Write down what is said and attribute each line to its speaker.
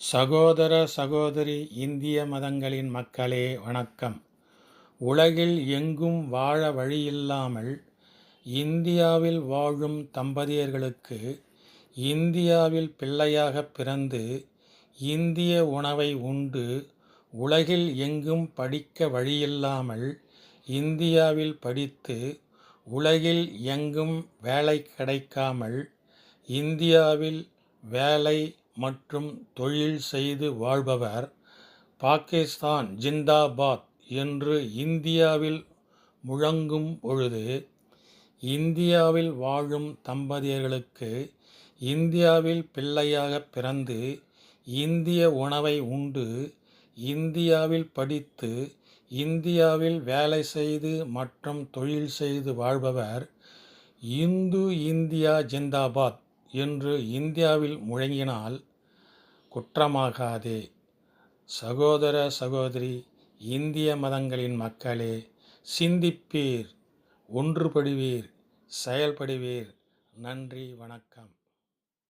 Speaker 1: சகோதர சகோதரி இந்திய மதங்களின் மக்களே வணக்கம். உலகில் எங்கும் வாழ வழியில்லாமல் இந்தியாவில் வாழும் தம்பதியர்களுக்கு இந்தியாவில் பிள்ளையாக பிறந்து இந்திய உணவை உண்டு உலகில் எங்கும் படிக்க வழியில்லாமல் இந்தியாவில் படித்து உலகில் எங்கும் வேலை கிடைக்காமல் இந்தியாவில் வேலை மற்றும் தொழில் செய்து வாழ்பவர் பாகிஸ்தான் ஜிந்தாபாத் என்று இந்தியாவில் முழங்கும் பொழுது இந்தியாவில் வாழும் தம்பதியர்களுக்கு இந்தியாவில் பிள்ளையாக பிறந்து இந்திய உணவை உண்டு இந்தியாவில் படித்து இந்தியாவில் வேலை செய்து மற்றும் தொழில் செய்து வாழ்பவர் இந்து இந்தியா ஜிந்தாபாத். என்று இந்தியாவில் முழங்கினால் குற்றமாகாதே. சகோதர சகோதரி இந்திய மதங்களின் மக்களே சிந்திப்பீர் ஒன்றுபடுவீர் செயல்படுவீர். நன்றி வணக்கம்.